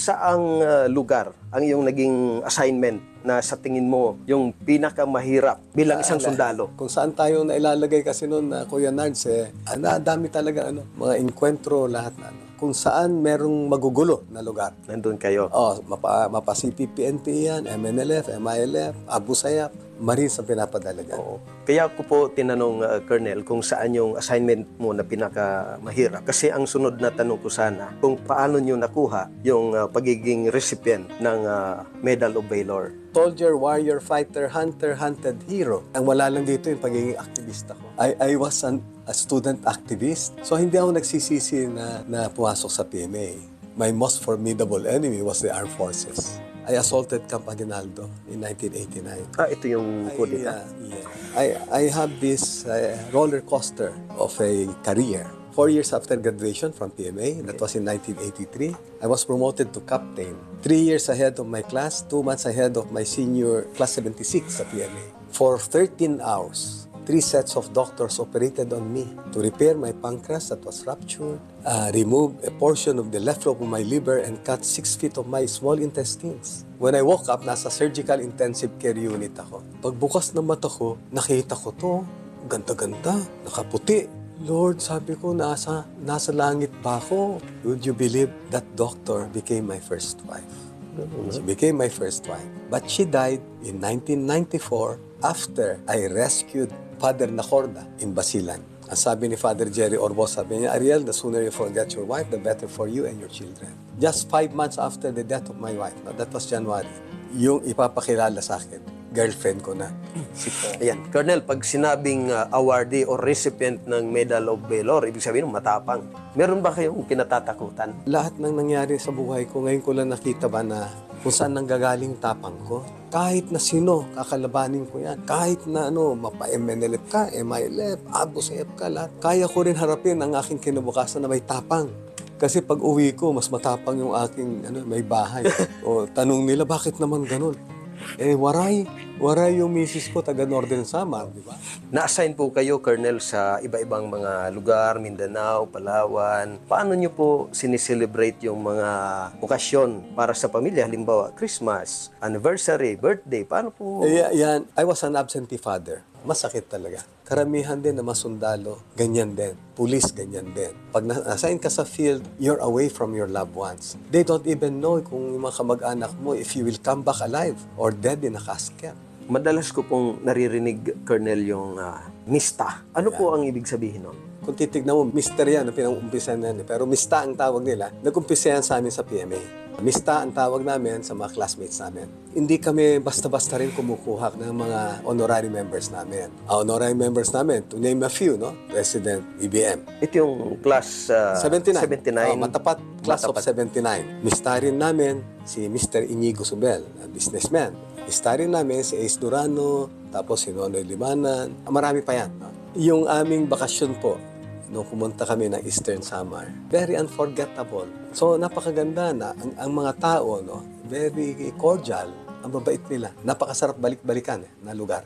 saang uh, lugar ang iyong naging assignment na sa tingin mo yung pinakamahirap bilang isang sundalo? Kung saan tayo na ilalagay kasi noon na Kuya Nards, eh, ang dami talaga ano, mga enkwentro lahat na ano. Kung saan merong magugulo na lugar. Nandun kayo. Oh, mapa, mapa CPPNP yan, MNLF, MILF, Abu Sayyaf, Marines ang pinapadalaga. Oo. Kaya ko po tinanong, uh, Colonel, kung saan yung assignment mo na pinakamahirap. Kasi ang sunod na tanong ko sana, kung paano nyo nakuha yung uh, pagiging recipient ng uh, Medal of Valor. Soldier, warrior, fighter, hunter, hunted, hero. Ang wala lang dito yung pagiging aktivista ko. I, I was an, a student activist. So hindi ako nagsisisi na, na pumasok sa PMA. My most formidable enemy was the armed forces. I assaulted Camp Aguinaldo in 1989. Ah, ito yung kudita. I, uh, yeah. I, I have this uh, roller coaster of a career. Four years after graduation from PMA, that was in 1983, I was promoted to captain. Three years ahead of my class, two months ahead of my senior class 76 sa PMA. For 13 hours, three sets of doctors operated on me to repair my pancreas that was ruptured, uh, remove a portion of the left lobe of my liver, and cut six feet of my small intestines. When I woke up, nasa surgical intensive care unit ako. Pagbukas ng mata ko, nakita ko to. Ganda-ganda, nakaputi. Lord, sabi ko, nasa, nasa langit ba ako? Would you believe that doctor became my first wife? She became my first wife. But she died in 1994 after I rescued Father Nacorda in Basilan. Ang sabi ni Father Jerry Orbo, sabi niya, Ariel, the sooner you forget your wife, the better for you and your children. Just five months after the death of my wife, no, that was January, yung ipapakilala sa akin, girlfriend ko na. Si Ayan, Colonel, pag sinabing uh, awardee or recipient ng Medal of Valor, ibig sabihin matapang. Meron ba kayong kinatatakutan? lahat ng nangyari sa buhay ko, ngayon ko lang nakita ba na kung saan nanggagaling tapang ko. Kahit na sino, kakalabanin ko yan. Kahit na ano, mapa-MNLF ka, MILF, Abu Sayyaf ka, lahat. Kaya ko rin harapin ang aking kinabukasan na may tapang. Kasi pag uwi ko, mas matapang yung aking ano, may bahay. o tanong nila, bakit naman ganun? Eh, waray. Waray yung misis ko, taga Northern Samar, di ba? Na-assign po kayo, Colonel, sa iba-ibang mga lugar, Mindanao, Palawan. Paano nyo po sineselebrate yung mga okasyon para sa pamilya? Halimbawa, Christmas, anniversary, birthday. Paano po? Eh, yan, I was an absentee father. Masakit talaga. Karamihan din na masundalo, ganyan din. Pulis, ganyan din. Pag na- na-assign ka sa field, you're away from your loved ones. They don't even know kung yung mga kamag-anak mo if you will come back alive or dead in a casket. Madalas ko pong naririnig, Colonel, yung ah, mista. Ano po ang ibig sabihin nun? Kung titignan mo, mister yan, ang pinag-umpisa na yan. eh. Pero mista ang tawag nila. Nag-umpisa yan sa amin sa PMA. Mista ang tawag namin sa mga classmates namin. Hindi kami basta-basta rin kumukuha ng mga honorary members namin. Ang honorary members namin, to name a few, no? President BBM. Ito yung class ah, 79. 79. Oh, matapat, class Matapat. of 79. Mista rin namin si Mr. Inigo Subel, businessman. Mista rin namin si Ace Durano, tapos si Nonoy Limanan. Marami pa yan. no? Yung aming bakasyon po, nung pumunta kami ng Eastern Samar, very unforgettable. So, napakaganda na ang, ang mga tao, no, very cordial, ang babait nila. Napakasarap balik-balikan eh, na lugar.